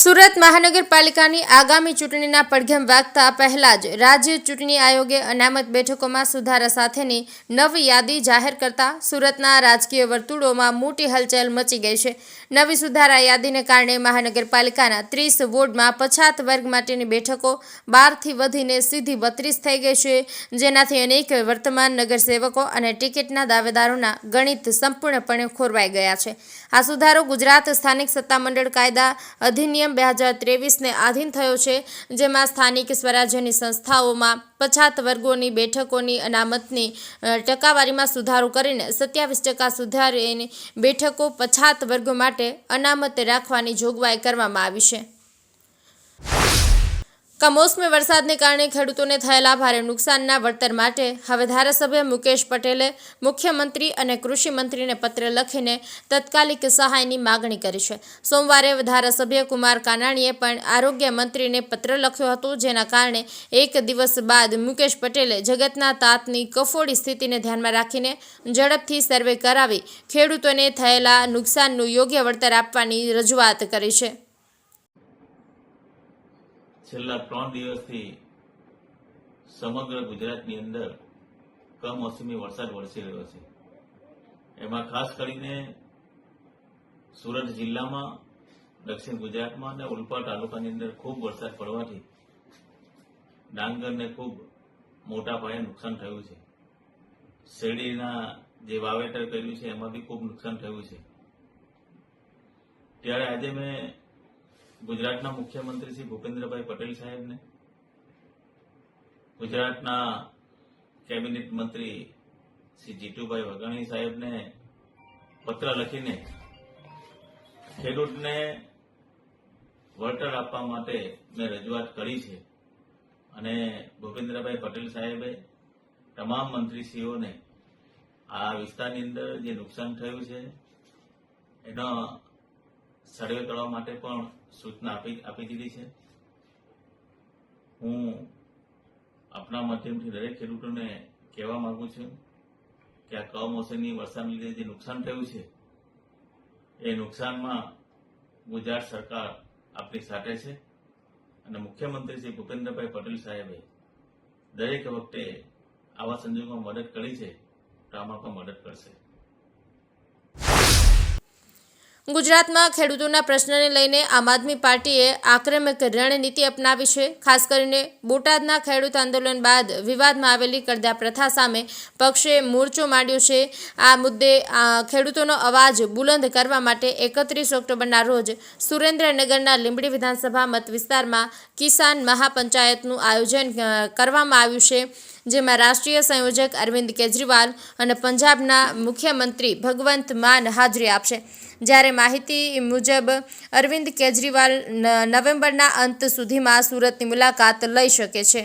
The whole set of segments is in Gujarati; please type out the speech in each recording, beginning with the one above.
સુરત મહાનગરપાલિકાની આગામી ચૂંટણીના પડઘમ વાગતા પહેલા જ રાજ્ય ચૂંટણી આયોગે અનામત બેઠકોમાં સુધારા સાથેની નવી યાદી જાહેર કરતા સુરતના રાજકીય વર્તુળોમાં મોટી હલચલ મચી ગઈ છે. નવી સુધારા યાદીને કારણે મહાનગરપાલિકાના ત્રીસ વોર્ડમાં પછાત વર્ગ માટેની બેઠકો બારથી વધીને સીધી બત્રીસ થઈ ગઈ છે. જેનાથી અનેક વર્તમાન નગરસેવકો અને ટિકિટના દાવેદારોના ગણિત સંપૂર્ણપણે ખોરવાઈ ગયા છે. આ સુધારો ગુજરાત સ્થાનિક સત્તામંડળ કાયદા અધિનિયમ બે હજાર ત્રેવીસને આધીન થયો છે, જેમાં સ્થાનિક સ્વરાજ્યની સંસ્થાઓમાં પછાત વર્ગોની બેઠકોની અનામતની ટકાવારીમાં સુધારો કરીને સત્યાવીસ ટકા સુધારીને બેઠકો પછાત વર્ગો માટે અનામત રાખવાની જોગવાઈ કરવામાં આવી છે. કમોસમી વરસાદને કારણે ખેડૂતોને થયેલા ભારે નુકસાનના વળતર માટે હવે ધારાસભ્ય મુકેશ પટેલે મુખ્યમંત્રી અને કૃષિ મંત્રીને પત્ર લખીને તત્કાલિક સહાયની માગણી કરી છે. સોમવારે ધારાસભ્ય કુમાર કાનાણીએ પણ આરોગ્ય મંત્રીને પત્ર લખ્યો હતો, જેના કારણે એક દિવસ બાદ મુકેશ પટેલે જગતના તાતની કફોડી સ્થિતિને ધ્યાનમાં રાખીને ઝડપથી સર્વે કરાવી ખેડૂતોને થયેલા નુકસાનનું યોગ્ય વળતર આપવાની રજૂઆત કરી છે. છેલ્લા ત્રણ દિવસથી સમગ્ર ગુજરાતની અંદર કમોસમી વરસાદ વરસી રહ્યો છે. એમાં ખાસ કરીને સુરત જિલ્લામાં, દક્ષિણ ગુજરાતમાં અને ઉલપા તાલુકાની અંદર ખૂબ વરસાદ પડવાથી ડાંગરને ખૂબ મોટા પાયે નુકસાન થયું છે. શેરડીના જે વાવેતર કર્યું છે એમાં બી ખૂબ નુકસાન થયું છે. ત્યારે આજે મેં ગુજરાતના મુખ્યમંત્રી શ્રી ભૂપેન્દ્રભાઈ પટેલ સાહેબને, ગુજરાતના કેબિનેટ મંત્રી શ્રી જીતુભાઈ વઘાણી સાહેબને પત્ર લખીને ખેડૂતને વળતર આપવા માટે મેં રજૂઆત કરી છે. અને ભૂપેન્દ્રભાઈ પટેલ સાહેબે તમામ મંત્રીશ્રીઓને આ વિસ્તારની અંદર જે નુકસાન થયું છે, એનો સર્વે કરવા માટે પણ સૂચના આપી આપી દીધી છે. હું આપના માધ્યમથી દરેક ખેડૂતોને કહેવા માંગુ છું કે આ કમોસમી વરસાદને લીધે જે નુકસાન થયું છે, એ નુકસાનમાં ગુજરાત સરકાર આપણી સાથે છે અને મુખ્યમંત્રી શ્રી ભૂપેન્દ્રભાઈ પટેલ સાહેબે દરેક વખતે આવા સંજોગોમાં મદદ કરી છે, તો આમાં પણ મદદ કરશે. ગુજરાતમાં ખેડૂતોના પ્રશ્નને લઈને આમ આદમી પાર્ટીએ આક્રમક રણનીતિ અપનાવી છે. ખાસ કરીને બોટાદના ખેડૂત આંદોલન બાદ વિવાદમાં આવેલી કરદા પ્રથા સામે પક્ષે મોરચો માંડ્યો છે. આ મુદ્દે ખેડૂતોનો અવાજ બુલંદ કરવા માટે એકત્રીસ ઓક્ટોબરના રોજ સુરેન્દ્રનગરના લીંબડી વિધાનસભા મત વિસ્તારમાં કિસાન મહાપંચાયતનું આયોજન કરવામાં આવ્યું છે. જેમાં રાષ્ટ્રીય સંયોજક અરવિંદ કેજરીવાલ અને પંજાબના મુખ્યમંત્રી ભગવંત માન હાજરી આપશે. જ્યારે માહિતી મુજબ, અરવિંદ કેજરીવાલ નવેમ્બરના અંત સુધીમાં સુરતની મુલાકાત લઈ શકે છે.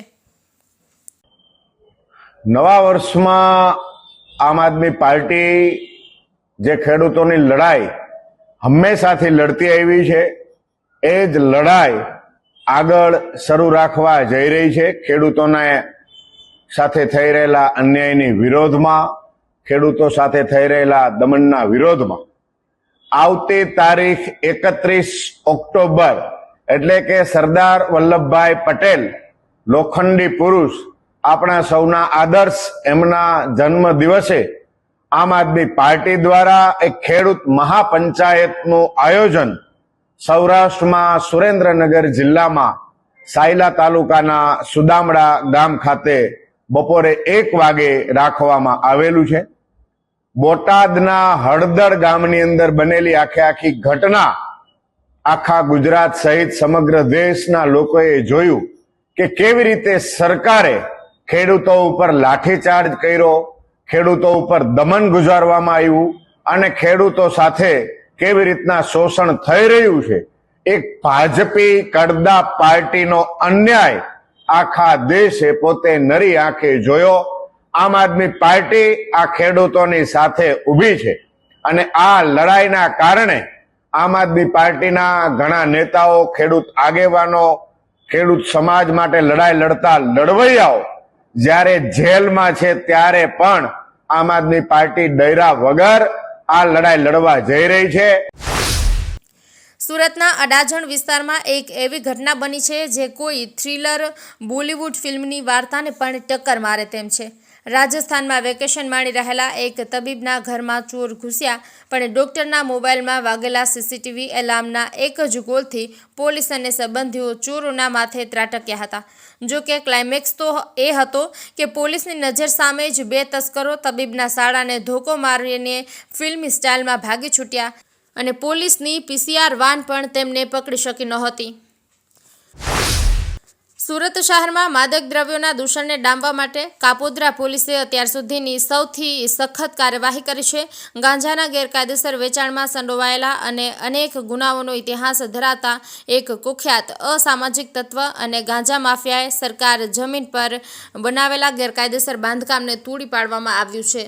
નવા વર્ષમાં આમ આદમી પાર્ટી જે ખેડૂતોની લડાઈ હંમેશાથી લડતી આવી છે, એ જ લડાઈ આગળ શરૂ રાખવા જઈ રહી છે. ખેડૂતોને સાથે થઈ રહેલા અન્યાયની વિરોધમાં, ખેડૂતો સાથે થઈ રહેલા દમનના વિરોધમાં. આવતી તારીખ એકત્રીસ ઓક્ટોબર એટલે કે સરદાર વલ્લભભાઈ પટેલ, લોખંડી પુરુષ, આપણા સૌના આદર્શ એમના જન્મ દિવસે આમ આદમી પાર્ટી દ્વારા એક ખેડૂત મહાપંચાયતનું આયોજન સૌરાષ્ટ્રમાં સુરેન્દ્રનગર જિલ્લામાં સાયલા તાલુકાના સુદામડા ગામ ખાતે બપોરે એક વાગે રાખવામાં આવેલું છે. બોટાદના હળદર ગામની અંદર બનેલી આખે આખી ઘટના આખા ગુજરાત સહિત સમગ્ર દેશના લોકોએ જોયું કે કેવી રીતે સરકારે ખેડૂતો ઉપર લાઠીચાર્જ કર્યો, ખેડૂતો ઉપર દમન ગુજારવામાં આવ્યું અને ખેડૂતો સાથે કેવી રીતના શોષણ થઈ રહ્યું છે. એક ભાજપી કડદા પાર્ટીનો અન્યાય આખા દેશે પોતે નરી આંખે જોયો. આમ આદમી પાર્ટી આ ખેડૂતોની સાથે ઊભી છે. અને આ લડાઈના કારણે આમ આદમી પાર્ટીના ઘણા નેતાઓ, ખેડૂત આગેવાનો, ખેડૂત સમાજ માટે લડાઈ લડતા લડવૈયાઓ જ્યારે જેલમાં છે ત્યારે પણ આમ આદમી પાર્ટી ડૈરા વગર આ લડાઈ લડવા જઈ રહી છે. સુરતના અડાજણ વિસ્તારમાં એક એવી ઘટના બની છે જે કોઈ થ્રિલર, બોલિવૂડ ફિલ્મની વાર્તાને પણ ટક્કર મારે તેમ છે. રાજસ્થાનમાં વેકેશન માણી રહેલા એક તબીબના ઘરમાં ચોર ઘૂસ્યા, પણ ડોક્ટરના મોબાઈલમાં વાગેલા સીસીટીવી એલાર્મના એક જ ગોલથી પોલીસ અને સંબંધીઓ ચોરોના માથે ત્રાટક્યા હતા. જો કે ક્લાઇમેક્સ તો એ હતો કે પોલીસની નજર સામે જ બે તસ્કરો તબીબના શાળાને ધોકો મારીને ફિલ્મી સ્ટાઇલમાં ભાગી છૂટ્યા. અને પોલીસની પીસીઆર વાન પણ તેમને પકડી શકી નહોતી. સુરત શહેરમાં માદક દ્રવ્યોના દૂષણને ડામવા માટે કાપોદ્રા પોલીસે અત્યાર સુધીની સૌથી સખત કાર્યવાહી કરી છે. ગાંજાના ગેરકાયદેસર વેચાણમાં સંડોવાયેલા અને અનેક ગુનાઓનો ઇતિહાસ ધરાવતા એક કુખ્યાત અસામાજિક તત્વ અને ગાંજા માફિયાએ સરકાર જમીન પર બનાવેલા ગેરકાયદેસર બાંધકામને તોડી પાડવામાં આવ્યું છે.